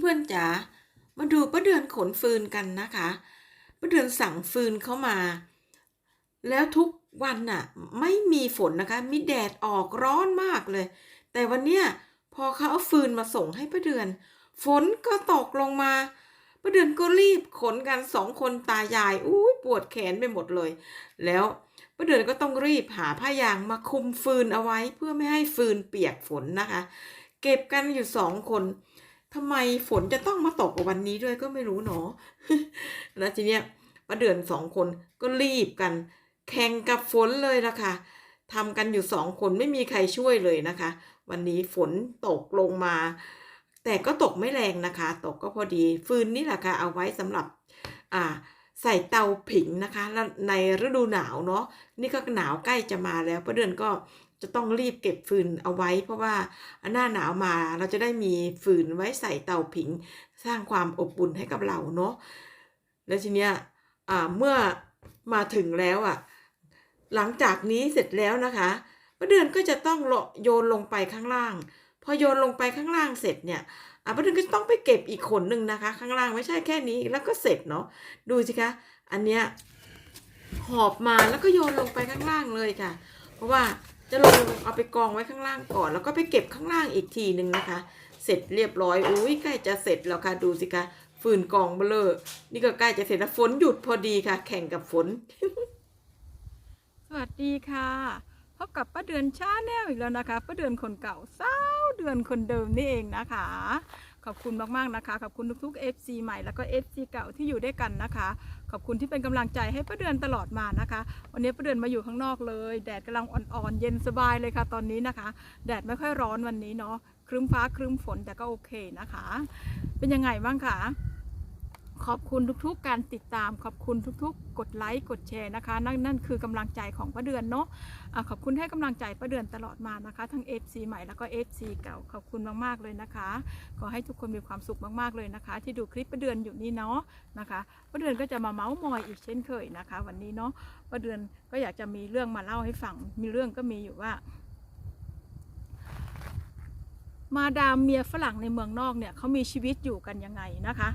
เพื่อนๆจ๋ามาดูป้าเดือนขนฟืนกันนะคะป้าเดือนสั่งฟืนเข้ามา แล้วทุกวันน่ะ ไม่มีฝนนะคะ มีแดดออกร้อนมากเลย แต่วันเนี้ยพอเขาเอาฟืนมาส่งให้ป้าเดือน ฝนก็ตกลงมาป้าเดือนก็รีบขนกันสองคนตายายอุ้ยปวดแขนไปหมดเลย แล้วป้าเดือนก็ต้องรีบหาผ้ายางมาคลุมฟืนเอาไว้เพื่อไม่ให้ฟืนเปียกฝนนะคะ เก็บกันอยู่สองคน ทำไมฝนจะต้องมาตกวันนี้ด้วยก็ไม่รู้เนาะแล้วทีเนี้ยป้าเดือนสองคนก็รีบกัน แข่งกับฝนเลยละค่ะทำกันอยู่สองคนไม่มีใครช่วยเลยนะคะ วันนี้ฝนตกลงมา แต่ก็ตกไม่แรงนะคะ ตกก็พอดีฟืนนี่แหละค่ะเอาไว้สำหรับอ่าใส่เตาผิงนะคะในฤดูหนาวเนาะนี่ก็หนาวใกล้จะมาแล้วป้าเดือนก็ จะต้องรีบเก็บฟืนเอาไว้ เพราะว่าหน้าหนาวมาเราจะได้มีฟืนไว้ใส่เตาผิง สร้างความอบอุ่นให้กับเราเนาะแล้วทีเนี้ยเมื่อมาถึงแล้วอะ หลังจากนี้เสร็จแล้วนะคะป้าเดือนก็จะต้องโยนลงไปข้างล่าง พอโยนลงไปข้างล่างเสร็จเนี่ยอะป้าเดือนก็ต้องไปเก็บอีกขนหนึ่งนะคะ ข้างล่างไม่ใช่แค่นี้แล้วก็เสร็จเนาะดูสิคะอันเนี้ยหอบมาแล้วก็โยนลงไปข้างล่างเลยค่ะ เพราะว่า จะลงเอาไปกองไว้ข้างล่างก่อน แล้วก็ไปเก็บข้างล่างอีกทีหนึ่งนะคะ เสร็จเรียบร้อยอุ้ยใกล้จะเสร็จแล้วค่ะดูสิคะฟืนกองเบลอนี่ก็ใกล้จะเสร็จแล้วฝนหยุดพอดีค่ะ แข่งกับฝน สวัสดีค่ะพบกับป้าเดือนชาแนลอีกแล้วนะคะป้าเดือนคนเก่าสาวเดือนคนเดิมนี่เองนะคะ ขอบคุณมากๆนะคะขอบคุณทุกๆ FC ใหม่แล้วก็ FC เก่าที่อยู่ด้วยกันนะคะ ขอบคุณที่เป็นกำลังใจให้ป้าเดือนตลอดมานะคะ วันนี้ป้าเดือนมาอยู่ข้างนอกเลย แดดกำลังอ่อนๆเย็นสบายเลยค่ะตอนนี้นะคะ แดดไม่ค่อยร้อนวันนี้เนาะครึ้มฟ้าครึ้มฝนแต่ก็โอเคนะคะ เป็นยังไงบ้างคะ ขอบคุณทุกๆ การติดตาม ขอบคุณทุกๆ กดไลค์กดแชร์นะคะ นั่นนั่นคือกำลังใจของป้าเดือนเนาะะขอบคุณให้กำลังใจป้าเดือนตลอดมานะคะ ทั้ง FC ใหม่แล้วก็ FC เก่าขอบคุณมากๆเลยนะคะ ขอให้ทุกคนมีความสุขมากๆเลยนะคะ ที่ดูคลิปป้าเดือนอยู่นี่เนาะนะคะป้าเดือนก็จะมาเมาส์มอยอีกเช่นเคยนะคะ วันนี้เนาะป้าเดือนก็อยากจะมีเรื่องมาเล่าให้ฟังมีเรื่องก็มีอยู่ว่ามาดามเมียฝรั่งในเมืองนอกเนี่ยเขามีชีวิตอยู่กันยังไงนะคะ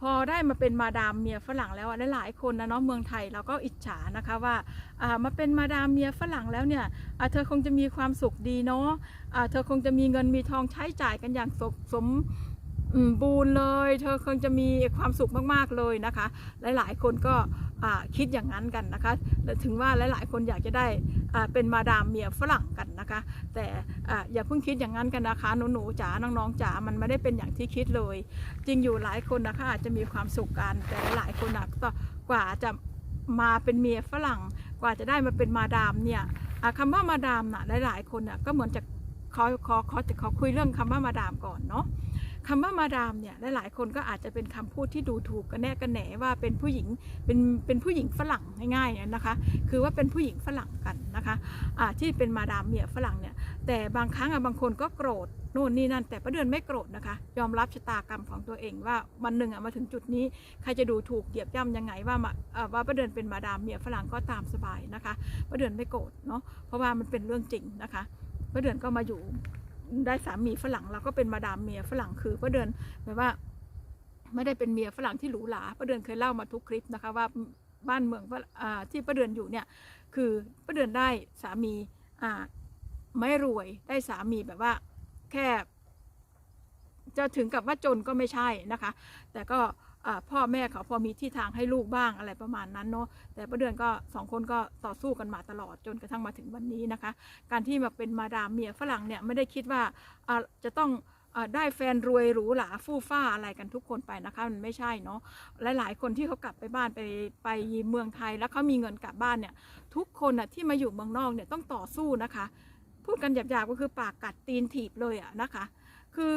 พอได้มาเป็นมาดามเมียฝรั่งแล้วอะหลายๆคนนะเนาะเมืองไทยเราก็อิจฉานะคะว่าอ่ามาเป็นมาดามเมียฝรั่งแล้วเนี่ยอ่าเธอคงจะมีความสุขดีเนาะอ่าเธอคงจะมีเงินมีทองใช้จ่ายกันอย่างสมสมบูรณ์เลย เธอคงจะมีความสุขมากๆเลยนะคะ หลายๆคนก็อ่าคิดอย่างนั้นกันนะคะ ถึงว่าหลายๆคนอยากจะได้ เป็นมาดามเมียฝรั่งกันนะคะ แต่อย่าเพิ่งคิดอย่างนั้นกันนะคะหนูๆจ๋าน้องๆจ๋ามันไม่ได้เป็นอย่างที่คิดเลย จริงอยู่หลายคนนะคะอาจจะมีความสุขกันแต่หลายคนก็กว่าจะมาเป็นเมียฝรั่ง กว่าจะได้มาเป็นมาดามเนี่ยคำว่ามาดามน่ะหลายๆคนน่ะก็เหมือนจะขอขอขอจะขอคุยเรื่องคำว่ามาดามก่อนเนาะ คำว่ามาดามเนี่ยหลายๆคนก็อาจจะเป็นคำพูดที่ดูถูกกันแน่กันแหนว่าเป็นผู้หญิงเป็นเป็นผู้หญิงฝรั่งง่ายๆเนี่ยนะคะ คือว่าเป็นผู้หญิงฝรั่งกันนะคะอ่าที่เป็นมาดามเมียฝรั่งเนี่ยแต่บางครั้งอะบางคนก็โกรธโน่นนี่นั่นแต่ประเดือนไม่โกรธนะคะ ยอมรับชะตากรรมของตัวเองว่าวันหนึ่งอะมาถึงจุดนี้ใครจะดูถูกเหยียบย่ำยังไงว่าาว่าประเดือนเป็นมาดามเมียฝรั่งก็ตามสบายนะคะประเดือนไม่โกรธเนาะเพราะว่ามันเป็นเรื่องจริงนะคะประเดือนก็มาอยู่ ได้สามีฝรั่งเราก็เป็นมาดามเมียฝรั่งคือประเดือนแปลว่า ไม่ได้เป็นเมียฝรั่งที่หรูหราประเดือนเคยเล่ามาทุกคลิปนะคะว่าบ้านเมืองอที่ประเดือนอยู่เนี่ยคือประเดือนได้สามีไม่รวยได้สามีแบบว่าแค่จะถึงกับว่าจนก็ไม่ใช่นะคะ แต่ก็ พ่อแม่เขาพอมีที่ทางให้ลูกบ้างอะไรประมาณนั้นเนาะแต่ประเดือนก็สองคนก็ต่อสู้กันมาตลอดจนกระทั่งมาถึงวันนี้นะคะ การที่มาเป็นมาดามเมียฝรั่งเนี่ยไม่ได้คิดว่าจะต้องอได้แฟนรวยหรูหราฟู่ฟ้าอะไรกันทุกคนไปนะคะมันไม่ใช่เนาะหลายๆคนที่เขากลับไปบ้านไปไปเมืองไทย แล้วเขามีเงินกลับบ้านเนี่ยทุกคนน่ะที่มาอยู่เมืองนอกเนี่ยต้องต่อสู้นะคะ พูดกันหยาบๆก็คือปากกัดตีนถีบเลยอะนะคะ คือ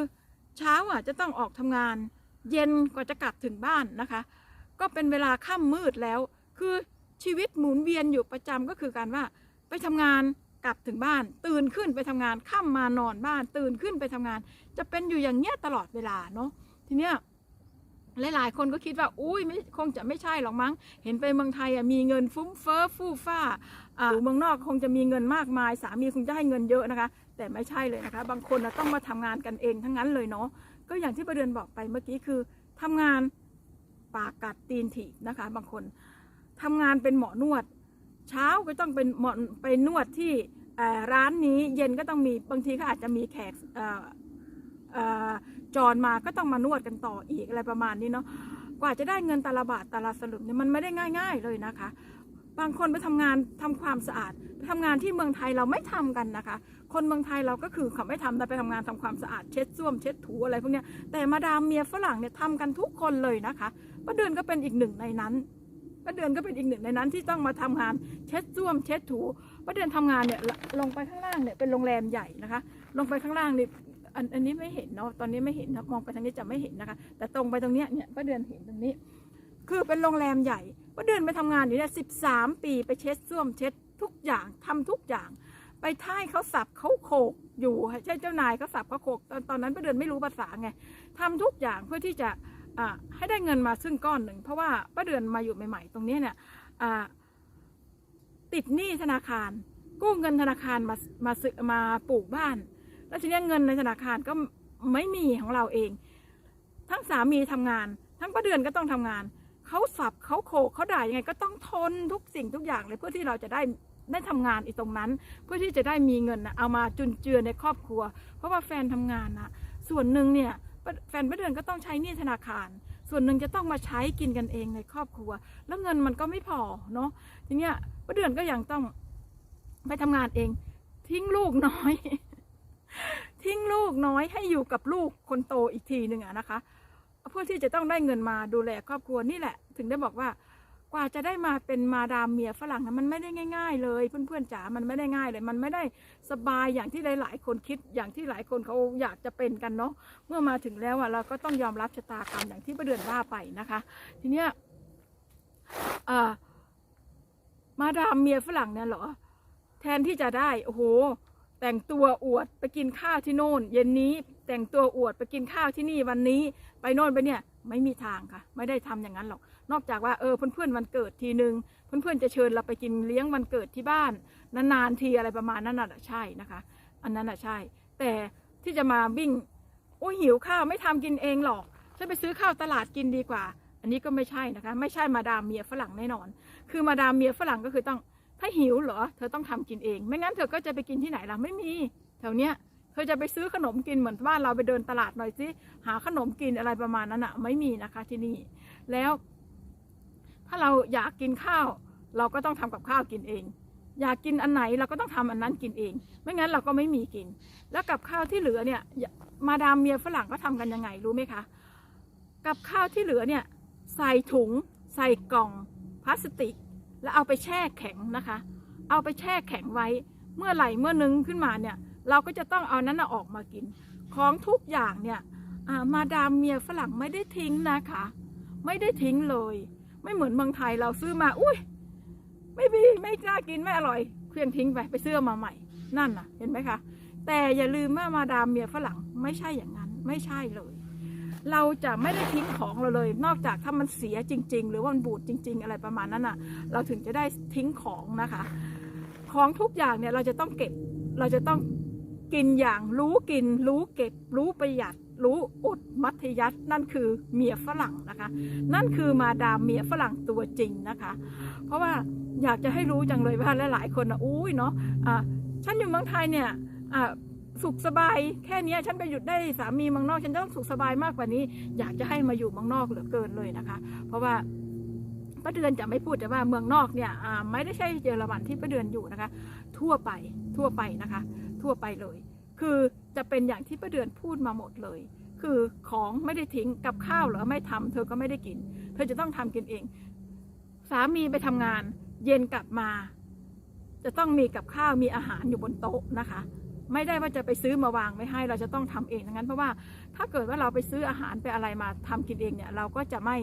เช้าอะจะต้องออกทำงาน เย็นกว่าจะกลับถึงบ้านนะคะ ก็เป็นเวลาค่ำมืดแล้ว คือชีวิตหมุนเวียนอยู่ประจำก็คือการว่าไปทำงานกลับถึงบ้าน ตื่นขึ้นไปทำงานค่ำมานอนบ้าน ตื่นขึ้นไปทำงาน จะเป็นอยู่อย่างเงี้ยตลอดเวลาเนาะทีเนี้ยหลายๆ คนก็คิดว่า อุ้ยไม่คงจะไม่ใช่หรอกมั้ง เห็นไปเมืองไทยอะมีเงินฟุ้งเฟ้อฟู่ฟ้าอ่าอยู่เมืองนอกคงจะมีเงินมากมาย สามีคงจะให้เงินเยอะนะคะ แต่ไม่ใช่เลยนะคะ บางคนนะต้องมาทำงานกันเองทั้งนั้นเลยเนาะ ก็อย่างที่ประเดือนบอกไปเมื่อกี้คือทำงานปากกัดตีนถีบนะคะ บางคนทำงานเป็นหมอนวด เช้าก็ต้องเป็นหมอไปนวดที่ร้านนี้เย็นก็ต้องมีบางทีก็อาจจะมีแขกเอ่อเอ่อจรมาก็ต้องมานวดกันต่ออีกอะไรประมาณนี้เนาะกว่าจะได้เงินต่ลบาทต่ละสลึงเนี่ยมันไม่ได้ง่าย ๆ เลยนะคะ บางคนไปทำงานทำความสะอาด ทำงานที่เมืองไทยเราไม่ทำกันนะคะ คนเมืองไทยเราก็คือเขาไม่ทำแต่ไปทำงานทำความสะอาดเช็ดส้วมเช็ดถูอะไรพวกนี้แต่มาดามเมียฝรั่งเนี่ยทำกันทุกคนเลยนะคะป้าเดือนก็เป็นอีกหนึ่งในนั้นป้าเดือนก็เป็นอีกหนึ่งในนั้นที่ต้องมาทำงานเช็ดส้วมเช็ดถูป้าเดือนทำงานเนี่ยลงไปข้างล่างเนี่ยเป็นโรงแรมใหญ่นะคะ ลงไปข้างล่างนี่อันอันนี้ไม่เห็นเนาะตอนนี้ไม่เห็นนะมองไปทางนี้จะไม่เห็นนะคะ แต่ตรงไปตรงเนี้ยเนี่ยป้าเดือนเห็นตรงนี้ คือเป็นโรงแรมใหญ่ป้าเดือนไปทำงานอยู่เนี่ยสิบสามปีไปเช็ดส้วมเช็ด ทุกอย่างทำทุกอย่าง ไปท่ายเขาสับเขาโขกอยู่ใช่เจ้านายเขาสับเขาโขกตอนตอนนั้นป้าเดือนไม่รู้ภาษาไงทำทุกอย่างเพื่อที่จะให้ได้เงินมาซึ่งก้อนหนึ่งเพราะว่าป้าเดือนมาอยู่ใหม่ ๆ ตรงนี้เนี่ยติดหนี้ธนาคาร กู้เงินธนาคารมามาซื้อมาปลูกบ้าน แล้วทีนี้เงินในธนาคารก็ไม่มีของเราเอง ทั้งสามีทำงาน ทั้งป้าเดือนก็ต้องทำงานเขาสับเขาโขกเขาด่ายังไงก็ต้องทนทุกสิ่งทุกอย่างเลยเพื่อที่เราจะได้ ได้ทำงานอีกตรงนั้น เพื่อที่จะได้มีเงินนะเอามาจุนเจือในครอบครัว เพราะว่าแฟนทำงานนะส่วนหนึ่งเนี่ยแฟนป้าเดือนก็ต้องใช้หนี้ธนาคาร ส่วนหนึ่งจะต้องมาใช้กินกันเองในครอบครัว แล้วเงินมันก็ไม่พอเนาะทีเนี้ยป้าเดือนก็ยังต้องไปทำงานเอง ทิ้งลูกน้อย ทิ้งลูกน้อยให้อยู่กับลูกคนโตอีกทีหนึ่งอะนะคะ เพื่อที่จะต้องได้เงินมาดูแลครอบครัวนี่แหละ ถึงได้บอกว่า กว่าจะได้มาเป็นมาดามเมียฝรั่งนะมันไม่ได้ง่าย ๆ เลยเพื่อนๆจ๋ามันไม่ได้ง่ายเลย มันไม่ได้สบายอย่างที่หลายๆคนคิดอย่างที่หลายคนเขาอยากจะเป็นกันเนาะเมื่อมาถึงแล้วอะเราก็ต้องยอมรับชะตากรรมอย่างที่ประเดือนว่าไปนะคะ ทีเนี้ยมาดามเมียฝรั่งเนี่ยเหรอ แทนที่จะได้โอ้โห แต่งตัวอวดไปกินข้าวที่โน่น เย็นนี้แต่งตัวอวดไปกินข้าวที่นี่วันนี้ ไปโน่นไปเนี่ยไม่มีทางค่ะ ไม่ได้ทำอย่างนั้นหรอก นอกจากว่าเออเพื่อนๆวันเกิดทีนึงเพื่อนๆจะเชิญเราไปกินเลี้ยงวันเกิดที่บ้านนานๆทีอะไรประมาณนั้นน่ะใช่นะคะ อันนั้นน่ะใช่ แต่ที่จะมาวิ่งโอ้ยหิวข้าวไม่ทำกินเองหรอกฉันไปซื้อข้าวตลาดกินดีกว่า อันนี้ก็ไม่ใช่นะคะ ไม่ใช่มาดามเมียฝรั่งแน่นอน คือมาดามเมียฝรั่งก็คือต้อง ถ้าหิวเหรอ เธอต้องทำกินเอง ไม่งั้นเธอก็จะไปกินที่ไหนล่ะไม่มีแถวเนี้ยเธอจะไปซื้อขนมกินเหมือนบ้าเราไปเดินตลาดหน่อยสิหาขนมกินอะไรประมาณนั้นอะไม่มีนะคะที่นี่ แล้ว ถ้าเราอยากกินข้าว เราก็ต้องทำกับข้าวกินเอง อยากกินอันไหนเราก็ต้องทำอันนั้นกินเอง ไม่งั้นเราก็ไม่มีกิน แล้วกับข้าวที่เหลือเนี่ย มาดามเมียฝรั่งก็ทำกันยังไงรู้ไหมคะ กับข้าวที่เหลือเนี่ย ใส่ถุง ใส่กล่องพลาสติก แล้วเอาไปแช่แข็งนะคะ เอาไปแช่แข็งไว้เมื่อไหร่เมื่อนึงขึ้นมาเนี่ย เราก็จะต้องเอานั้นออกมากิน ของทุกอย่างเนี่ยมาดามเมียฝรั่งไม่ได้ทิ้งนะคะ ไม่ได้ทิ้งเลย ไม่เหมือนเมืองไทยเราซื้อมาอุ้ยไม่ดีไม่กล้ากินไม่อร่อยเคลื่อนทิ้งไปไปซื้อมาใหม่ นั่นน่ะ เห็นไหมคะ แต่อย่าลืมว่ามาดามเมียฝรั่งไม่ใช่อย่างนั้นไม่ใช่เลย เราจะไม่ได้ทิ้งของเราเลย นอกจากถ้ามันเสียจริง ๆ หรือว่ามันบูดจริง ๆ อะไรประมาณนั้นน่ะ เราถึงจะได้ทิ้งของนะคะ ของทุกอย่างเนี่ยเราจะต้องเก็บเราจะต้องกินอย่างรู้กิน รู้เก็บ รู้ประหยัด รู้อดมัธยัตินั่นคือเมียฝรั่งนะคะ นั่นคือมาดามเมียฝรั่งตัวจริงนะคะ เพราะว่าอยากจะให้รู้จังเลยว่าหลายๆคนนะอุ้ยเนาะอ่าฉันอยู่เมืองไทยเนี่ยอ่า สุขสบายแค่นี้ฉันไปหยุดได้สามีมืองนอก ฉันต้องสุขสบายมากกว่านี้ อยากจะให้มาอยู่มืองนอกเหลือเกินเลยนะคะ เพราะว่าป้าเดือนจะไม่พูดแต่ว่าเมืองนอกเนี่ยอ่าไม่ได้ใช่เยอรมันที่ป้าเดือนอยู่นะคะ ทั่วไปทั่วไปนะคะ ทั่วไปเลย คือจะเป็นอย่างที่ป้าเดือนพูดมาหมดเลย คือของไม่ได้ทิ้งกับข้าวเหรอไม่ทำเธอก็ไม่ได้กิน เธอจะต้องทำกินเอง สามีไปทำงาน เย็นกลับมา จะต้องมีกับข้าวมีอาหารอยู่บนโต๊ะนะคะ ไม่ได้ว่าจะไปซื้อมาวางไว้ให้เราจะต้องทำเองดังนั้นเพราะว่าถ้าเกิดว่าเราไปซื้ออาหารไปอะไรมาทำกินเองเนี่ยเราก็จะไม่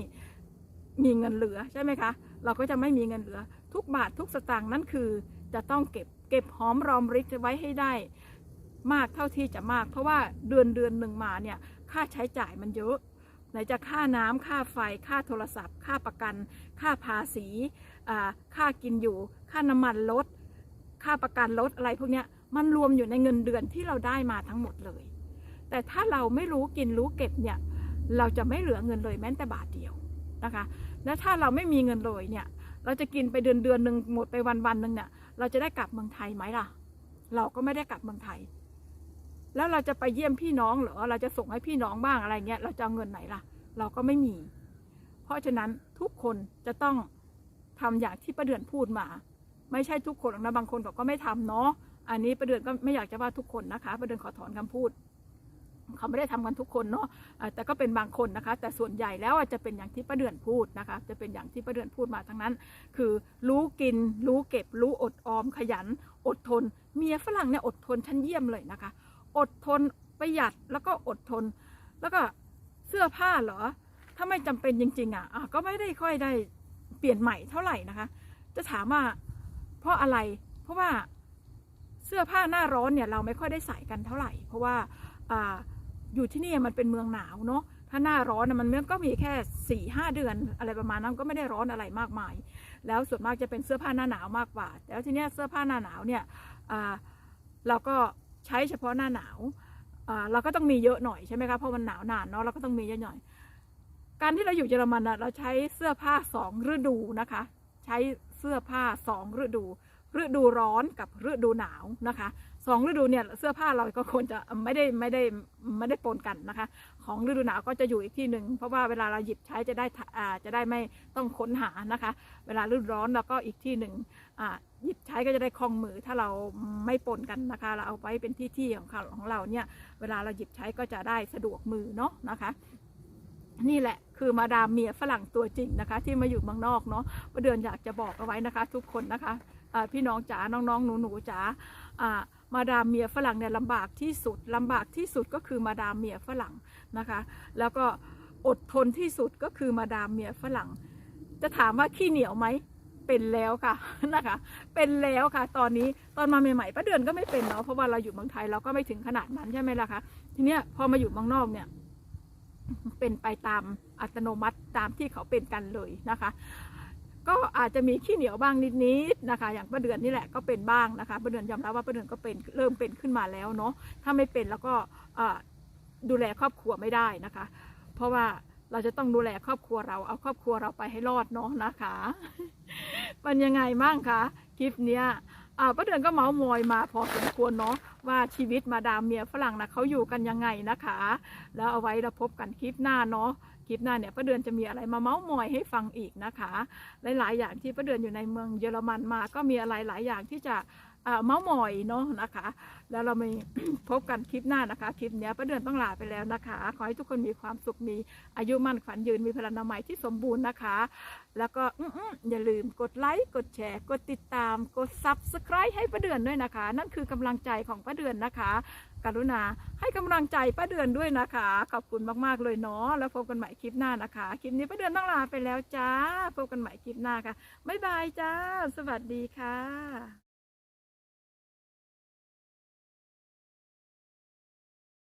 มีเงินเหลือใช่ไหมคะ เราก็จะไม่มีเงินเหลือ ทุกบาททุกสตางค์นั่นคือจะต้องเก็บเก็บหอมรอมริบไว้ให้ได้ มากเท่าที่จะมาก เพราะว่าเดือนเดือนหนึ่งมาเนี่ยค่าใช้จ่ายมันเยอะไหนจะค่าน้ำค่าไฟค่าโทรศัพท์ ค่าประกัน ค่าภาษีค่ากินอยู่ ค่าน้ำมันลด ค่าประกันลดอะไรพวกเนี้ย มันรวมอยู่ในเงินเดือนที่เราได้มาทั้งหมดเลย แต่ถ้าเราไม่รู้กินรู้เก็บเนี่ย เราจะไม่เหลือเงินเลยแม้แต่บาทเดียวนะคะ แล้วถ้าเราไม่มีเงินเลยเนี่ย เราจะกินไปเดือนเดือนหนึ่งหมดไปวันวันหนึ่งเนี่ย เราจะได้กลับเมืองไทยไหมล่ะ เราก็ไม่ได้กลับเมืองไทย แล้วเราจะไปเยี่ยมพี่น้องหรอ เราจะส่งให้พี่น้องบ้างอะไรเงี้ย เราจะเอาเงินไหนล่ะ เราก็ไม่มี เพราะฉะนั้นทุกคนจะต้องทำอย่างที่ประเดือนพูดมา ไม่ใช่ทุกคนนะบางคนก็ไม่ทำเนาะ อันนี้ประเดือนก็ไม่อยากจะว่าทุกคนนะคะ ประเดือนขอถอนคำพูด เขาไม่ได้ทำกันทุกคนเนาะแต่ก็เป็นบางคนนะคะ แต่ส่วนใหญ่แล้วจะเป็นอย่างที่ประเดือนพูดนะคะ จะเป็นอย่างที่ประเดือนพูดมาทั้งนั้น คือรู้กิน รู้เก็บ รู้อดออมขยัน อดทน เมียฝรั่งเนี่ยอดทนชั้นเยี่ยมเลยนะคะ อดทนประหยัดแล้วก็อดทน แล้วก็เสื้อผ้าเหรอ ถ้าไม่จำเป็นจริง ๆอะอะก็ไม่ได้ค่อยได้เปลี่ยนใหม่เท่าไหร่นะคะ จะถามว่าเพราะอะไร เพราะว่า สื้อผ้าหน้าร้อนเนี่ยเราไม่ค่อยได้ใส่กันเท่าไหร่ เพราะว่าออยู่ที่นี่มันเป็นเมืองหนาวเนาะถ้าหน้าร้อนน่ะมันก็มีแค่สี่ห้าเดือนอะไรประมาณนั้นก็ไม่ได้ร้อนอะไรมากมาย แล้วส่วนมากจะเป็นเสื้อผ้าหน้าหนาวมากกว่า แล้วทีเนี้ยเสื้อผ้าหน้าหนาวเนี่ยเราก็ใช้เฉพาะหน้าหนาวเราก็ต้องมีเยอะหน่อยใช่ไหมคะเพราะมันหนาวนานเนาะเราก็ต้องมีเยอะหน่อย การที่เราอยู่เยอรมันเราใช้เสื้อผ้าสองฤดูนะคะ ใช้เสื้อผ้าสองฤดู ฤดูร้อนกับฤดูหนาวนะคะสองฤดูเนี่ยเสื้อผ้าเราก็ควรจะไม่ได้ไม่ได้ไม่ได้ปนกันนะคะ ของฤดูหนาวก็จะอยู่อีกที่หนึ่งเพราะว่าเวลาเราหยิบใช้จะได้ทะอ่าจะได้ไม่ต้องค้นหานะคะ เวลาฤดูร้อนเราก็อีกที่หนึ่งอ่าหยิบใช้ก็จะได้คล่องมือถ้าเราไม่ปนกันนะคะ เราเอาไว้เป็นที่ที่ของของเราเนี่ยเวลาเราหยิบใช้ก็จะได้สะดวกมือเนาะนะคะนี่แหละคือมาดามเมียฝรั่งตัวจริงนะคะ ที่มาอยู่เมืองนอกเนาะประเดือนอยากจะบอกเอาไว้นะคะ ทุกคนนะคะ พี่น้องจ๋าน้องๆ หนูๆจ๋ามาดามเมียฝรั่งเนี่ยลำบากที่สุดลำบากที่สุดก็คือมาดามเมียฝรั่งนะคะ แล้วก็อดทนที่สุดก็คือมาดามเมียฝรั่ง จะถามว่าขี้เหนียวไหมเป็นแล้วค่ะนะคะ เป็นแล้วค่ะ ตอนนี้ตอนมาใหม่ๆป้าเดือนก็ไม่เป็นเนาะเพราะว่าเราอยู่เมืองไทยเราก็ไม่ถึงขนาดนั้นใช่ไหมล่ะคะทีเนี้ยพอมาอยู่เมืองนอกเนี่ยเป็นไปตามอัตโนมัติตามที่เขาเป็นกันเลยนะคะ ก็อาจจะมีขี้เหนียวบ้างนิดๆนะคะ อย่างป้าเดือนนี่แหละก็เป็นบ้างนะคะป้าเดือนยอมรับว่าป้าเดือนก็เป็นเริ่มเป็นขึ้นมาแล้วเนาะถ้าไม่เป็นแล้วก็ดูแลครอบครัวไม่ได้นะคะ เพราะว่าเราจะต้องดูแลครอบครัวเราเอาครอบครัวเราไปให้รอดเนาะนะคะเป็นยังไงบ้างคะคลิปเนี้ยป้าเดือนก็เมาส์มอยมาพอสมควรเนาะว่าชีวิตมาดามเมียฝรั่งนะเขาอยู่กันยังไงนะคะ แล้วเอาไว้เราพบกันคลิปหน้าเนาะ คลิปหน้าเนี่ยป้าเดือนจะมีอะไรมาเมาส์มอยให้ฟังอีกนะคะ หลายๆ อย่างที่ป้าเดือนอยู่ในเมืองเยอรมันมา ก็มีอะไรหลายอย่างที่จะ เมาส์มอยเนาะนะคะ แล้วเรามีพบกันคลิปหน้านะคะ คลิปนี้ป้าเดือนต้องลาไปแล้วนะคะ ขอให้ทุกคนมีความสุขมีอายุมั่นขวัญยืนมีพลานามัยที่สมบูรณ์นะคะ แล้วก็อย่าลืมกดไลค์กดแชร์ กดติดตาม กด subscribe ให้ป้าเดือนด้วยนะคะ นั่นคือกำลังใจของป้าเดือนนะคะ กรุณาให้กำลังใจป้าเดือนด้วยนะคะ ขอบคุณมากๆเลยเนาะแล้วพบกันใหม่คลิปหน้านะคะคลิปนี้ป้าเดือนต้องลาไปแล้วจ้าพบกันใหม่คลิปหน้าค่ะบ๊ายบายจ้า สวัสดีค่ะ